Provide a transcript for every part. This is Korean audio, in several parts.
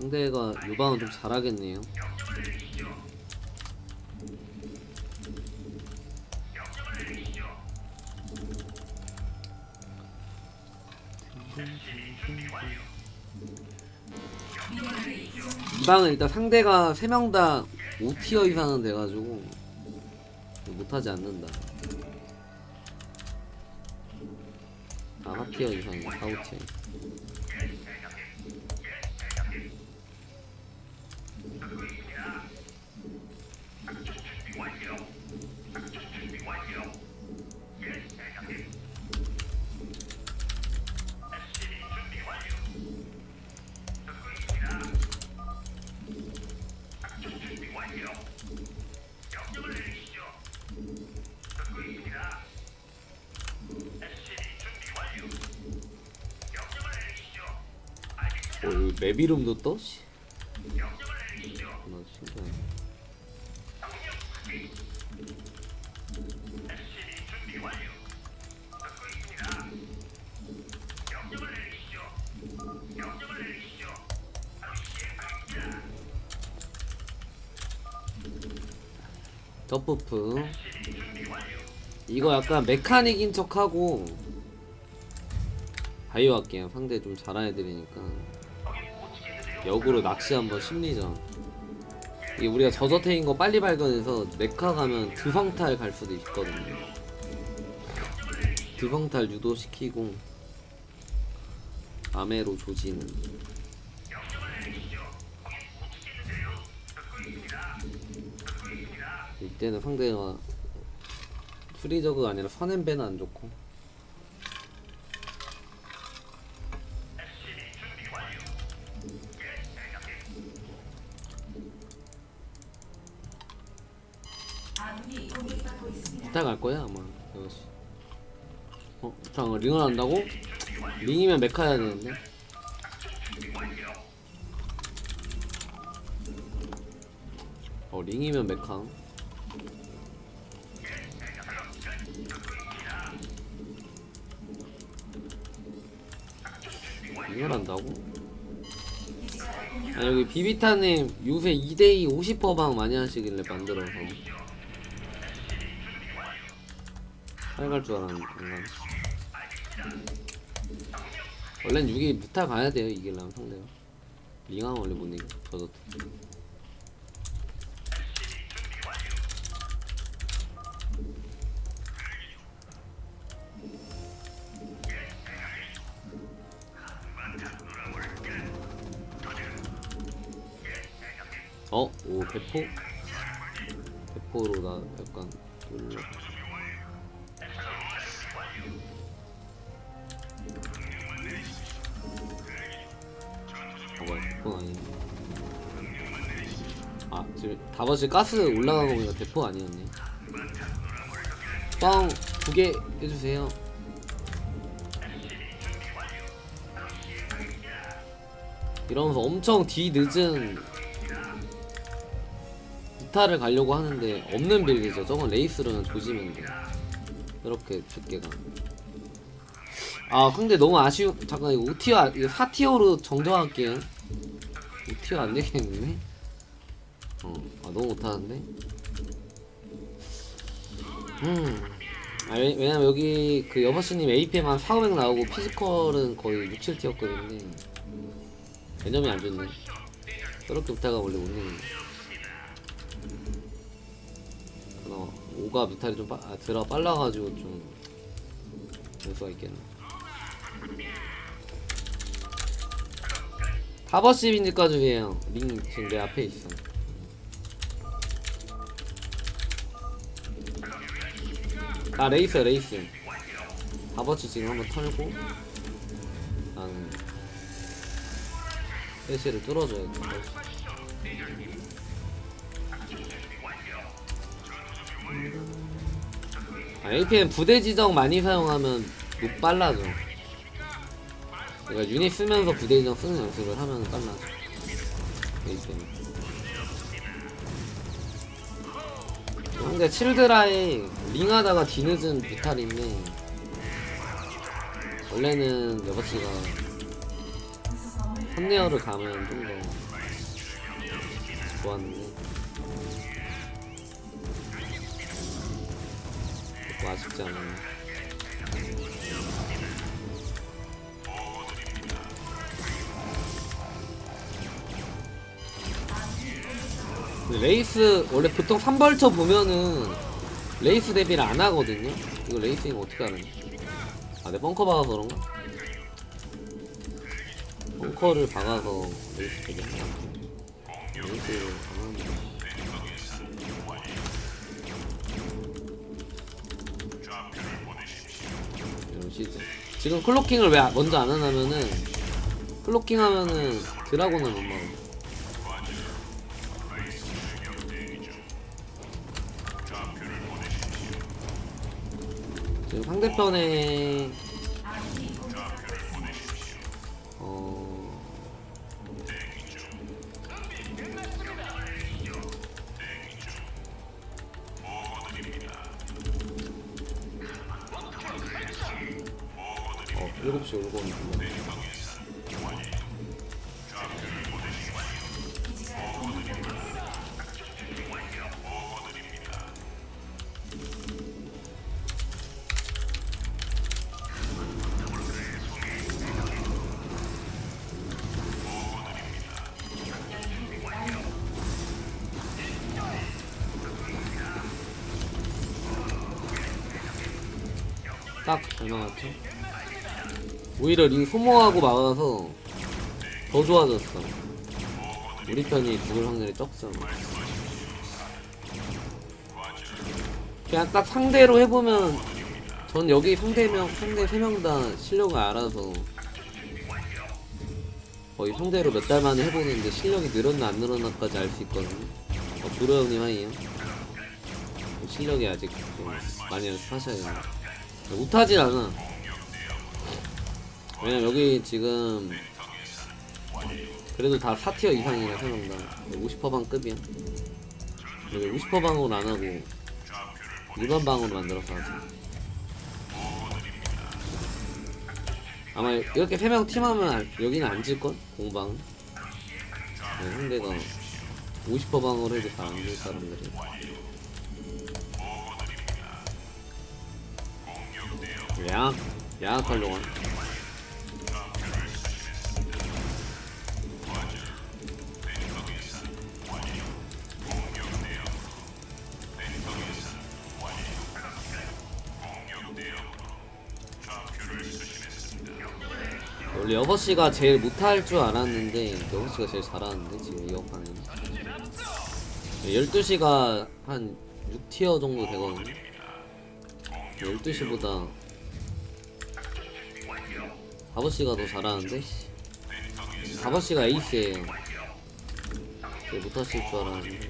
상대가 유방은 좀 잘하겠네요. 이 방은 일단 상대가 3명 다 5티어 이상은 돼가지고 못하지 않는다. 아, 4티어 이상이 4, 5티어. 맵 이름도 떠? 씨. 나 신기하네. 덧버프 이거 약간 메카닉인 척하고 바이오 할게요 상대 좀 잘한 애들이니까 역으로 낚시 한번 심리전. 이게 우리가 저저태인 거 빨리 발견해서 메카 가면 드성탈 갈 수도 있거든요. 드성탈 유도시키고 아메로 조지는. 이때는 상대가 프리저그가 아니라 선앤배는 안 좋고 갈 거야 아마 여시 어? 잠깐 링을 한다고? 링이면 메카 해야 되는데 어 링이면 메카 링을 한다고? 아 여기 비비타님 요새 2대2 50%방 많이 하시길래 만들어서 살갈 줄 알았는데 인간. 원래는 6이 무타 가야 돼요 이기려면 상대가 링하면 원래 못 이겨 저도 어? 오 대포? 대포로 나 약간 놀려 지금 다버시 가스 올라간 거 보니까 대포 아니었네. 빵 두 개 해주세요. 이러면서 엄청 뒤 늦은 부타를 가려고 하는데 없는 빌드죠. 저건 레이스로는 조지면 돼. 이렇게 두께가. 아 근데 너무 아쉬워 잠깐 이거 5티어 이거 4티어로 정정할게요. 5티어 안 되겠네 어 아 너무 못하는데? 음. 아, 왜, 왜냐면 여기 그 여버스님 AP만 4, 500 나오고 피지컬은 거의 6, 7티어거든요. 개념이 안 좋네. 저렇게 부타가 원래 못 내는데. 어, 5가 뮤탈이 좀 빠, 아, 들어 빨라가지고 좀 될수가 있겠네. 다버시 빈지까지예요? 링 지금 내 앞에 있어 아 레이스 레이스 다버치 지금 한번 털고 나는 세시를 뚫어줘야지 아, APM 부대 지정 많이 사용하면 룩 빨라져. 그러니까 유닛 쓰면서 부대 지정 쓰는 연습을 하면 빨라져. APM. 근데 칠드라에 링하다가 뒤늦은 뮤탈인데 원래는 여버치가 선내어를 가면 좀 더 좋았는데. 조금 아쉽지 않아요. 레이스 원래 보통 3벌쳐 보면은 레이스 대비를 안 하거든요? 이거 레이스ing 어떻게 하는 아 내 벙커 박아서 그런가? 벙커를 박아서 레이스 대비 안 하는 레이스 안 하는 거 이런 시즌. 지금 클로킹을 왜 먼저 안 하냐면은 클로킹 하면은 드라곤을 못 막아 상대편에 어 어, 7시 올고 딱잘 막았죠? 오히려 링 소모하고 막아서 더 좋아졌어. 우리 편이 죽을 확률이 적잖아. 그냥 딱 상대로 해보면 전 여기 상대명 상대 세명다 실력을 알아서 거의 상대로 몇 달 만에 해보는데 실력이 늘었나 안 늘었나까지 알 수 있거든요. 어, 조로 형님 하이요. 실력이 아직 좀 많이 연습하셔야 돼요. 못하진 않아. 왜냐면 여기 지금 그래도 다 4티어 이상이라 생각나 50%방 급이야. 여기 50%방으로 안 하고 일반 방으로 만들어서 하지. 아마 이렇게 3명 팀하면 안- 여기는 안 질걸? 공방 네, 상대가 50%방으로 해도 잘안질 사람들이 양악 양악하려고 하네 원래 6시가 제일 못할 줄 알았는데 6시가 제일 잘하는데 지금 이어 판에는 12시가 한 6티어 정도 되거든요. 12시보다 5시가 더 잘하는데? 5시가 에이스예요 제일 못하실 줄 알았는데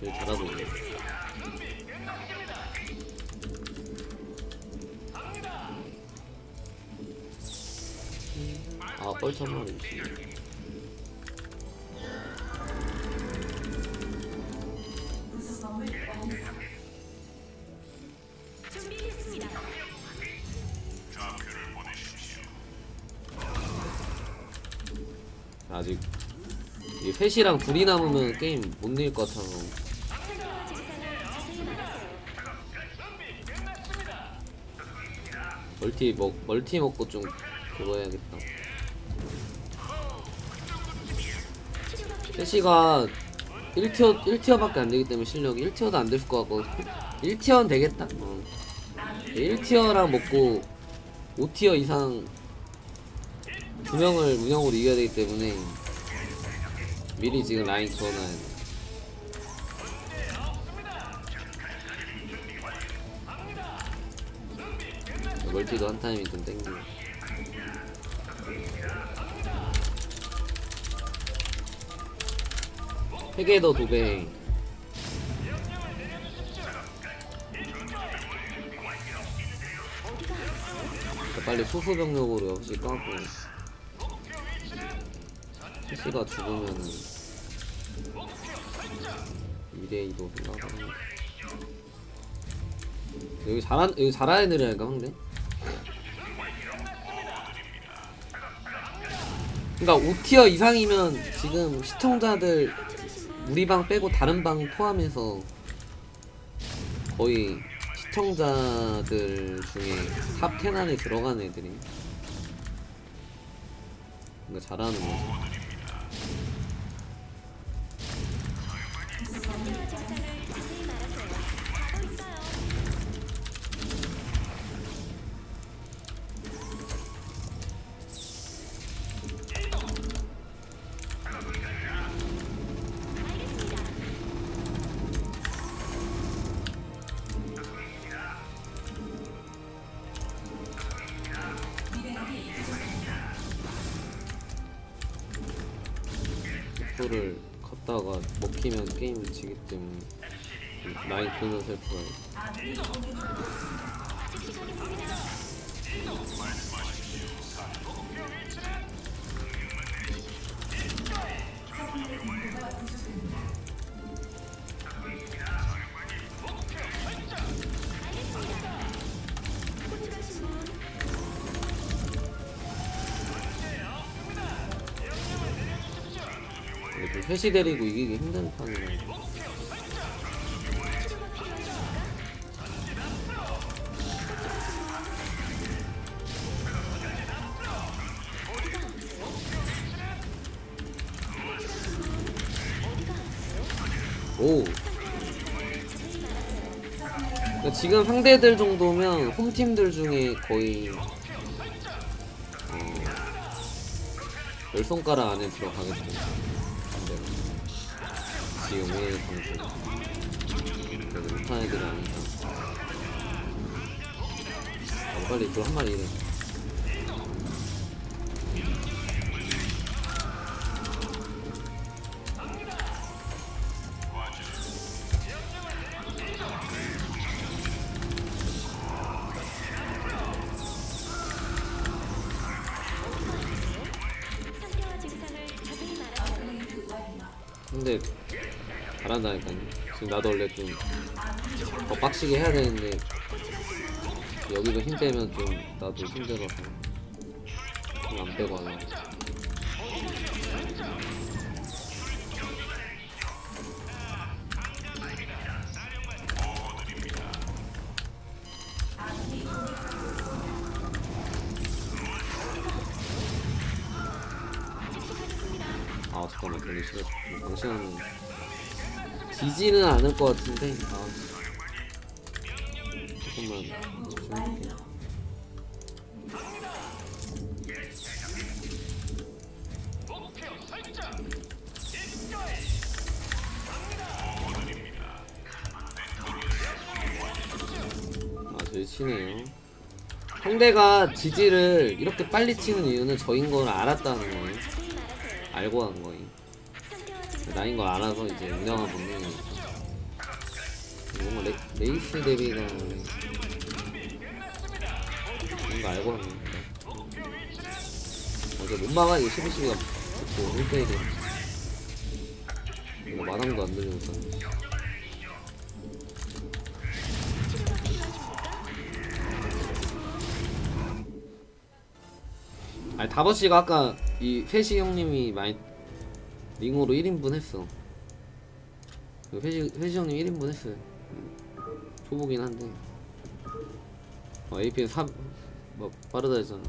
제일 잘하고 있네. 아 뻘참 말이 구 아직 이 셋이랑 둘이 남으면 게임 못 이길 것 같아서. 멀티 먹 멀티 먹고 좀 그거 해야겠다. 셋이가 1티어 1티어밖에 안 되기 때문에 실력이 1티어도 안 될 것 같고 1티어는 되겠다. 어. 1티어랑 먹고 5티어 이상 두 명을 운영으로 이겨야 되기 때문에 미리 지금 라인 그어놔야 돼. 멀티도 한 타임이 좀 땡기고. 회계도 도배. 빨리 소수병력으로 역시 까고 CC가 죽으면은 2대2도 생각하는 여기 잘한 여기 잘하는 애들이라니까 근데? 그러니까 5티어 이상이면 지금 시청자들 우리 방 빼고 다른 방 포함해서 거의 시청자들 중에 탑10 안에 들어간 애들이. 그러니까 잘하는 거지 속도를 걷다가 먹히면 게임을 지기 때문에 라인 할거 셋이 데리고 이기기 힘든 아프세요? 오. 그러니까 지금 상대들 정도면 홈팀들 중에 거의 어, 열 손가락 안에 들어가겠죠. 지금 오늘 방송 그래도 못한 애들이 아니라 아, 빨리 그거 한 마리 이래. 근데 잘한다니까요. 지금 나도 원래 좀 더 빡시게 해야 되는데 여기도 힘 빼면 좀 나도 힘들어서 좀안 빼고 하려고. 아 잠깐만 별로 싫어. 당신은 지지는 않을 것 같은데. 아 조금만 집중할게. 아 저기 치네요. 상대가 지지를 이렇게 빨리 치는 이유는 저인 걸 알았다는 거예요. 알고 한 거예요. 나인 걸 알아서 이제 운영한 본능이니까. 뭔가 레, 레이스 대비가 뭔가 알고 거니까. 어제 못 막아 이거 12시가 붙고 1대1이. 이거 마당도 안 들리고? 아니 다버씨가 아까 이 회시 형님이 많이 링으로 1인분 했어. 그 회시 회시 형님 1인분 했어요. 음, 초보긴 한데. 어, AP는 3, 뭐 빠르다 했잖아.